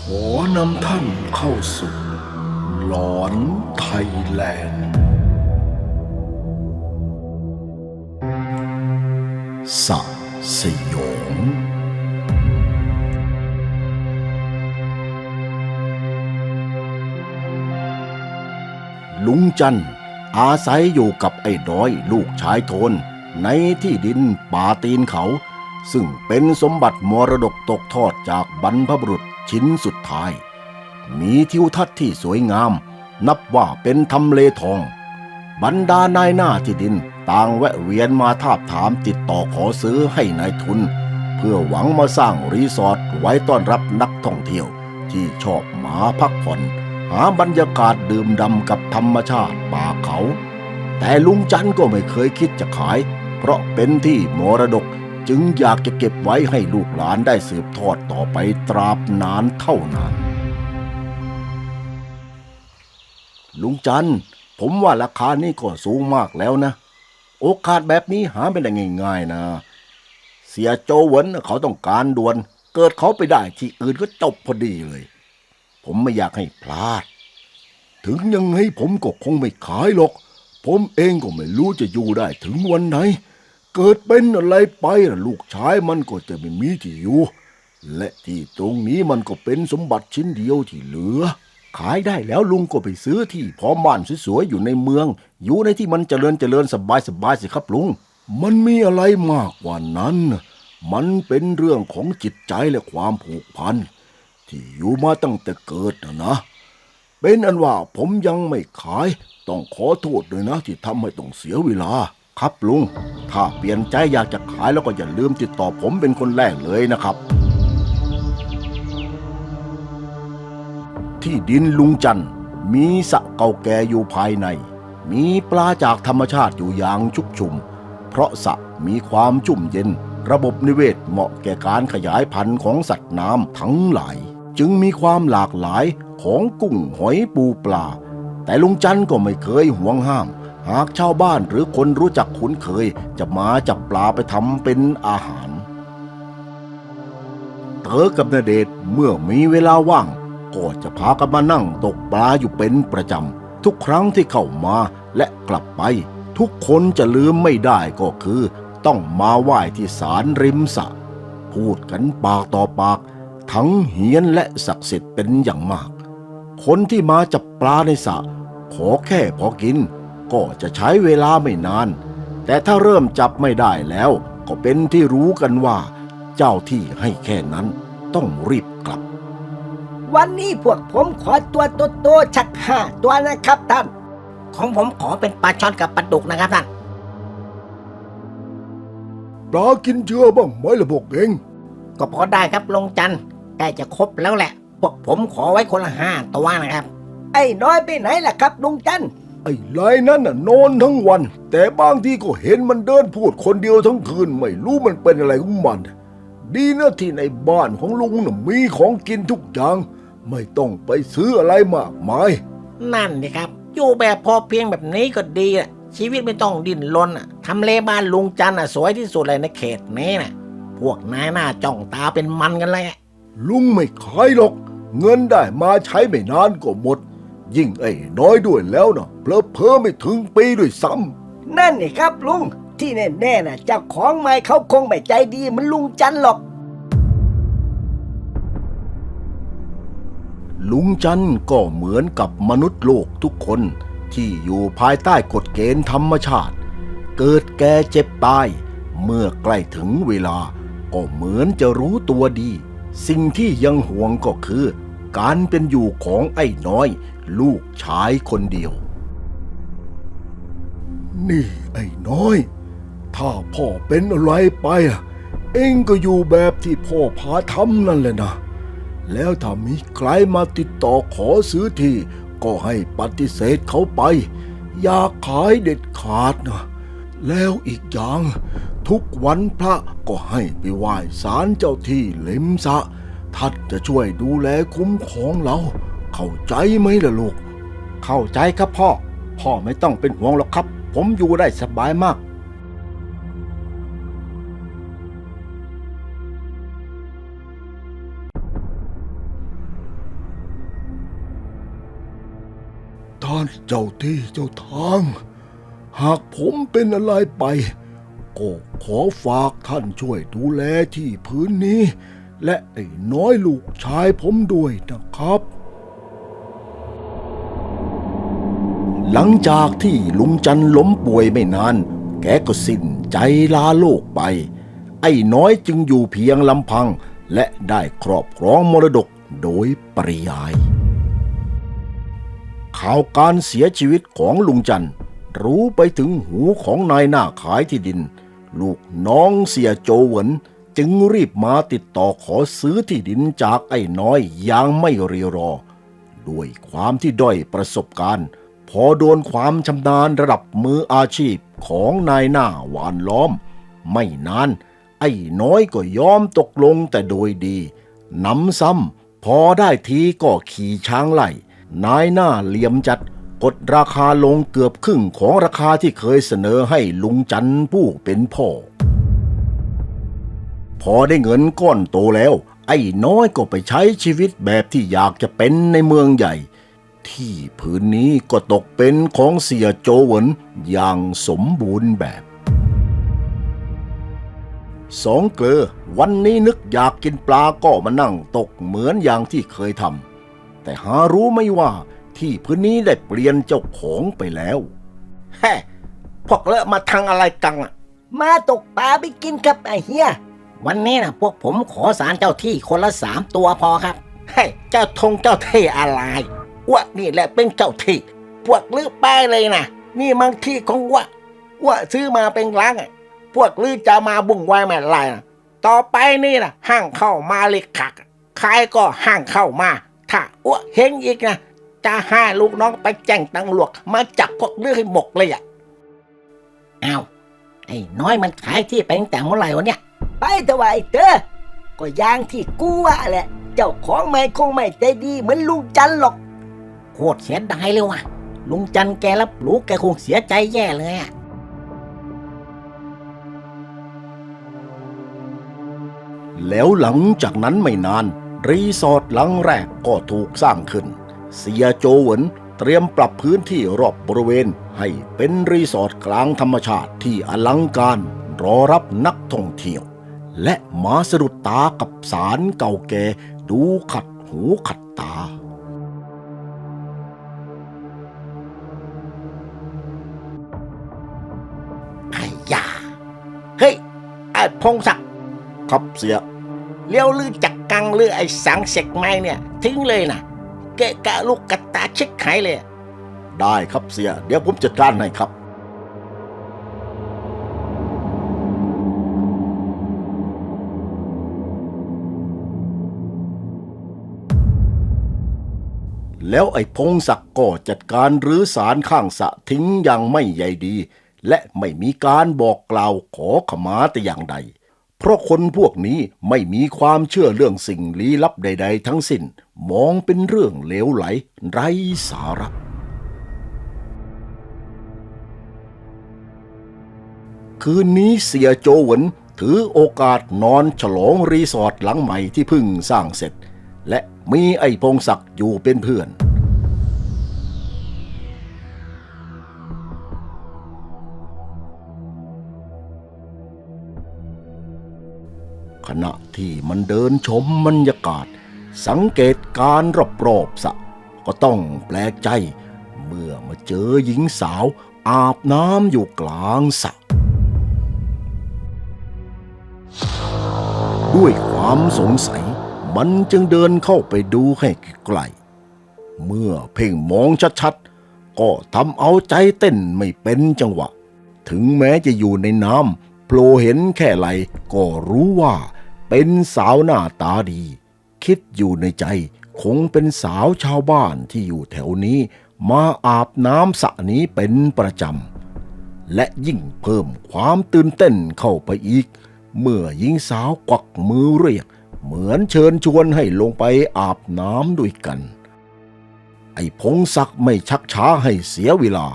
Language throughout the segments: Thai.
ขอนำท่านเข้าสู่หลอนไทยแลนด์สะสยองลุงจันอาศัยอยู่กับไอ้น้อยลูกชายโทน ในที่ดินป่าตีนเขา ซึ่งเป็นสมบัติมรดกตกทอดจากบรรพบุรุษ ชิ้นสุดท้าย มีทิวทัศน์ที่สวยงาม นับว่าเป็นทำเลทอง บรรดานายหน้าที่ดินต่างแวะเวียนมาทาบถามติดต่อขอซื้อให้นายทุน เพื่อหวังมาสร้างรีสอร์ทไว้ต้อนรับนักท่องเที่ยว ที่ชอบมาพักผ่อน หาบรรยากาศดื่มด่ำกับธรรมชาติป่าเขา แต่ลุงจันทร์ก็ไม่เคยคิดจะขาย เพราะเป็นที่มรดก จึงอยากจะเก็บไว้ให้ลูกหลานได้สืบทอดต่อไปตราบนานเท่านานลุงจันผมว่าราคานี่ก็สูงมากแล้วนะ โอกาสแบบนี้หาไม่ได้ง่ายๆนะ เสียโจเหวินเขาต้องการด่วน เกิดเขาไปได้ที่อื่นก็จบพอดีเลย ผมไม่อยากให้พลาด ถึงยังไงผมก็คงไม่ขายหรอก ผมเองก็ไม่รู้จะอยู่ได้ถึงวันไหน เกิดเป็นอะไรไปลูกชายมันก็จะไม่มีที่อยู่ และที่ตรงนี้มันก็เป็นสมบัติชิ้นเดียวที่เหลือ ขายได้แล้วลุงก็ไปซื้อที่พร้อมบ้านสวยๆอยู่ในเมือง อยู่ในที่มันเจริญเจริญสบายสบายๆสิครับลุง มันมีอะไรมากกว่านั้น มันเป็นเรื่องของจิตใจและความผูกพัน ที่อยู่มาตั้งแต่เกิดนะนะ เป็นอันว่าผมยังไม่ขาย ต้องขอโทษด้วยนะที่ทำให้ต้องเสียเวลา ครับลุง ถ้าเปลี่ยนใจอยากจะขายแล้วก็อย่าลืมติดต่อผมเป็นคนแรกเลยนะครับ ที่ดินลุงจันทร์มีสระเก่าแก่อยู่ภายใน มีปลาจากธรรมชาติอยู่อย่างชุกชุม เพราะสระมีความชุ่มเย็น ระบบนิเวศเหมาะแก่การขยายพันธุ์ของสัตว์น้ำทั้งหลาย จึงมีความหลากหลายของกุ้งหอยปูปลา แต่ลุงจันทร์ก็ไม่เคยห่วงห้าม หากชาวบ้านหรือคนรู้จักคุ้นเคย จะมาจับปลาไปทำเป็นอาหาร เต๋อกับนาเดชเมื่อมีเวลาว่าง ก็จะพากันมานั่งตกปลาอยู่เป็นประจำ ทุกครั้งที่เข้ามาและกลับไป ทุกคนจะลืมไม่ได้ก็คือ ต้องมาไหว้ที่ศาลริมสระพูดกันปากต่อปาก ทั้งเฮียนและศักดิ์สิทธิ์เป็นอย่างมาก คนที่มาจับปลาในสระขอแค่พอกิน ก็จะใช้เวลาไม่นาน แต่ถ้าเริ่มจับไม่ได้แล้ว ก็เป็นที่รู้กันว่า เจ้าที่ให้แค่นั้นต้องรีบกลับ วันนี้พวกผมขอตัวโตๆชักห้าตัวนะครับท่าน ของผมขอเป็นปลาช่อนกับปลาดุกนะครับท่านปลากินเชื้อบ้างไหมล่ะพวกเองก็พอได้ครับลงจันทร์ใกล้จะครบแล้วแหละ พวกผมขอไว้คนละห้าตัวนะครับ ไอ้น้อยไปไหนล่ะครับลุงจันทร์ ไอ้ลายนั้นน่ะนอนทั้งวัน แต่บางทีก็เห็นมันเดินพูดคนเดียวทั้งคืนไม่รู้มันเป็นอะไรของมัน ดีนะที่ในบ้านของลุงน่ะมีของกินทุกอย่าง ไม่ต้องไปซื้ออะไรมากมาย นั่นดิครับ อยู่แบบพอเพียงแบบนี้ก็ดีอะ ชีวิตไม่ต้องดิ้นรนอะทำเลบ้านลุงจันทร์อะสวยที่สุดเลยในเขตนี้น่ะ พวกนายหน้าจ้องตาเป็นมันกันเลยอะลุงไม่ขายหรอก เงินได้มาใช้ไม่นานก็หมด ยิ่งไอ้น้อยด้วยแล้วนะเพลอเพอๆไม่ถึงปีด้วยซ้ำนั่นนี่ครับลุง ที่แน่ๆน่ะเจ้าของไม้เขาคงไม่ใจดีเหมันลุงจันทร์หรอก ลุงจันทร์ก็เหมือนกับมนุษย์โลกทุกคนที่อยู่ภายใต้กฎเกณฑ์ธรรมชาติ เกิดแก่เจ็บตาย เมื่อใกล้ถึงเวลา ก็เหมือนจะรู้ตัวดี สิ่งที่ยังห่วงก็คือ การเป็นอยู่ของไอ้น้อย ลูกชายคนเดียว นี่ไอ้น้อย ถ้าพ่อเป็นอะไรไปอะเองก็อยู่แบบที่พ่อพาทำนั่นแหละนะ แล้วถ้ามีใครมาติดต่อขอซื้อที่ ก็ให้ปฏิเสธเขาไป อย่าขายเด็ดขาดนะ แล้วอีกอย่าง ทุกวันพระก็ให้ไปไหว้ศาลเจ้าที่เล็มสะท่านจะช่วยดูแลคุ้มครองเรา เข้าใจไหมล่ะลูก เข้าใจครับพ่อ พ่อไม่ต้องเป็นห่วงหรอกครับ ผมอยู่ได้สบายมาก ท่านเจ้าที่เจ้าทาง หากผมเป็นอะไรไป ก็ขอฝากท่านช่วยดูแลที่พื้นนี้ และไอ้น้อยลูกชายผมด้วยนะครับ หลังจากที่ลุงจันล้มป่วยไม่นาน แกก็สิ้นใจลาโลกไป ไอ้น้อยจึงอยู่เพียงลำพัง และได้ครอบครองมรดกโดยปริยาย ข่าวการเสียชีวิตของลุงจันร์รู้ไปถึงหูของนายหน้าขายที่ดิน ลูกน้องเสียโจเหวินจึงรีบมาติดต่อขอซื้อที่ดินจากไอ้น้อยอย่างไม่รีรอ ด้วยความที่ด้อยประสบการณ์ พอโดนความชำนาญระดับมืออาชีพของนายหน้าหวานล้อม ไม่นาน ไอ้น้อยก็ยอมตกลงแต่โดยดีนำซ้ำพอได้ทีก็ขี่ช้างไล่นายหน้าเหลี่ยมจัดกดราคาลงเกือบครึ่งของราคาที่เคยเสนอให้ลุงจันผู้เป็นพ่อ พอได้เงินก้อนโตแล้ว ไอ้น้อยก็ไปใช้ชีวิตแบบที่อยากจะเป็นในเมืองใหญ่ ที่พื้นนี้ก็ตกเป็นของเสียโจเหวินอย่างสมบูรณ์แบบสองเกลอวันนี้นึกอยากกินปลาก็มานั่งตกเหมือนอย่างที่เคยทำแต่หารู้ไม่ว่าที่พื้นนี้ได้เปลี่ยนเจ้าของไปแล้วแฮ่พวกเลอะมาทางอะไรกังอะมาตกปลาไปกินครับไอ้เฮียวันนี้นะพวกผมขอสารเจ้าที่คนละสามตัวพอครับ ให้เจ้าทงเจ้าเท่อะไร วะนี่แหละเป็นเจ้าที่พวกลือไปเลยนะนี่มันที่ของวะวะซื้อมาเป็นล้างอะพวกลือจะมาบุ่งไว้ไม่ไรนะต่อไปนี่นะห้างเข้ามาเลยขักใครก็ห้างเข้ามา ถ้าอ้วเฮงอีกนะจะให้ลูกน้องไปแจ้งตำรวจมาจับพวกลือให้หมกเลยอะอ้าวไอ้น้อยมันขายที่ไปตั้งแต่เมื่อไหร่วะเนี่ย ไปถวะไอ้เตอก็ย่างที่กูว่าแหละ เจ้าของไม่คงไม่ใจดีเหมือนลุงจันหรอก โคตรเสียดายเลยว่ะ ลุงจันแกรับรู้แกคงเสียใจแย่เลยอะแล้วหลังจากนั้นไม่นาน รีสอร์ทหลังแรกก็ถูกสร้างขึ้น เสียโจเวินเตรียมปรับพื้นที่รอบบริเวณ ให้เป็นรีสอร์ทกลางธรรมชาติที่อลังการรอรับนักท่องเที่ยว และมาสะดุดตากับสารเก่าแก่ดูขัดหูขัดตา พงศักดิ์ครับเสียเลี้ยวลือจักกังลือไอ้สังเสกไม้เนี่ย ทิ้งเลยนะเกะกะลูกกระตาชิกหายเลย ได้ครับเสีย เดี๋ยวผมจัดการให้ครับแล้วไอ้พงศักดิ์ก็จัดการรื้อสารข้างสระทิ้งอย่างไม่ใยดี และไม่มีการบอกกล่าวขอขมาแต่อย่างใด เพราะคนพวกนี้ไม่มีความเชื่อเรื่องสิ่งลี้ลับใด ๆ ทั้งสิ้น มองเป็นเรื่องเลวไหล ไร้สาระคืนนี้เสียโจหวนถือโอกาสนอนฉลองรีสอร์ทหลังใหม่ที่เพิ่งสร้างเสร็จ และมีไอ้พงศักดิ์อยู่เป็นเพื่อน ขณะที่มันเดินชมบรรยากาศ สังเกตการรอบๆสระก็ต้องแปลกใจ เมื่อมาเจอหญิงสาวอาบน้ำอยู่กลางสระด้วยความสงสัย มันจึงเดินเข้าไปดูให้ใกล้เมื่อเพ่งมองชัดๆ ก็ทำเอาใจเต้นไม่เป็นจังหวะ ถึงแม้จะอยู่ในน้ำโผล่เห็นแค่ไหลก็รู้ว่า เป็นสาวหน้าตาดี คิดอยู่ในใจ คงเป็นสาวชาวบ้านที่อยู่แถวนี้ มาอาบน้ำสระนี้เป็นประจำ และยิ่งเพิ่มความตื่นเต้นเข้าไปอีก เมื่อหญิงสาวกวักมือเรียก เหมือนเชิญชวนให้ลงไปอาบน้ำด้วยกัน ไอ้พงศักดิ์ไม่ชักช้าให้เสียเวลา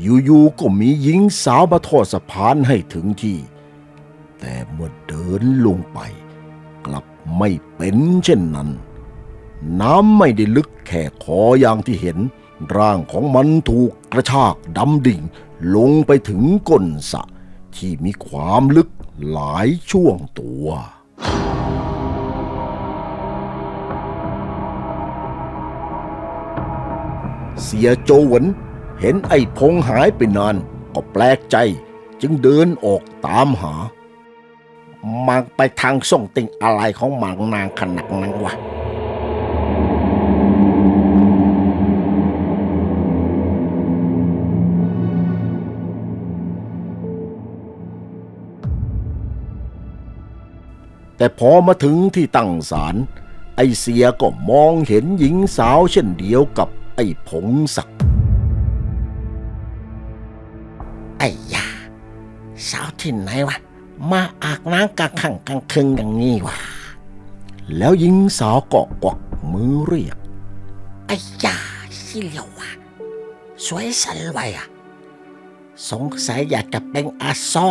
อยู่ๆก็มีหญิงสาวมาทอดสะพานให้ถึงที่แต่เมื่อเดินลงไป กลับไม่เป็นเช่นนั้น น้ำไม่ได้ลึกแค่คออย่างที่เห็น ร่างของมันถูกกระชากดำดิ่ง ลงไปถึงก้นสระที่มีความลึกหลายช่วงตัวเสียโจหวนเห็นไอ้พงหายไปนาน ก็แปลกใจจึงเดินออกตามหา มันไปทางส่งติงอะไรของหมันนางขนาดนั้นวะแต่พอมาถึงที่ตั้งศาลไอเสียก็มองเห็นหญิงสาวเช่นเดียวกับไอผงศักดิ์ไอ้ยาสาวที่ไหนวะ มาอาบน้ำกลางค่ำกลางคืนอย่างนี้วะแล้วหญิงสาวก็กวักมือเรียกไอ้ยาสิเหลียววะสวยสันไวยอะสงสัยอยากจะเป็นอาซอ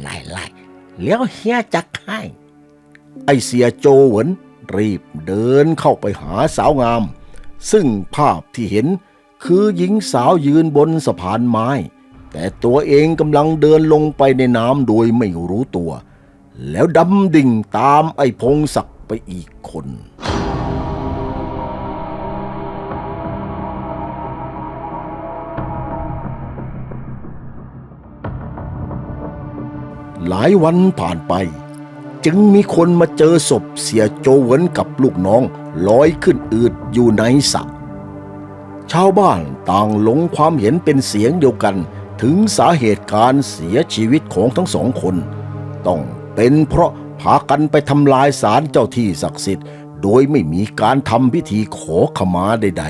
ไล่ไล่ๆเลี้ยวเฮียจักให้ไอเสียโจหวนรีบเดินเข้าไปหาสาวงาม ซึ่งภาพที่เห็นคือหญิงสาวยืนบนสะพานไม้ แต่ตัวเองกำลังเดินลงไปในน้ำโดยไม่รู้ตัว แล้วดำดิ่งตามไอ้พงศักดิ์ไปอีกคน หลายวันผ่านไป จึงมีคนมาเจอศพเสียโจหวนกับลูกน้องลอยขึ้นอืดอยู่ในสระชาวบ้านต่างหลงความเห็นเป็นเสียงเดียวกัน ถึงสาเหตุการเสียชีวิตของทั้งสองคน ต้องเป็นเพราะพากันไปทำลายศาลเจ้าที่ศักดิ์สิทธิ์โดยไม่มีการทำพิธีขอขมาใด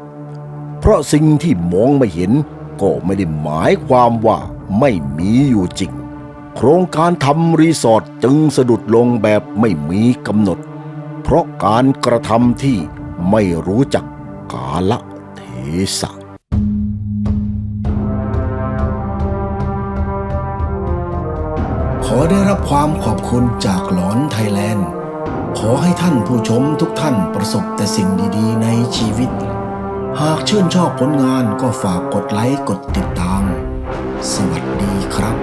ๆ เพราะสิ่งที่มองไม่เห็นก็ไม่ได้หมายความว่าไม่มีอยู่จริง โครงการทำรีสอร์ทจึงสะดุดลงแบบไม่มีกำหนด เพราะการกระทำที่ไม่รู้จักกาละเทศะ ขอได้รับความขอบคุณจากหลอนไทยแลนด์ ขอให้ท่านผู้ชมทุกท่านประสบแต่สิ่งดีๆ ในชีวิต หากชื่นชอบผลงานก็ฝากกดไลค์กดติดตาม สวัสดีครับ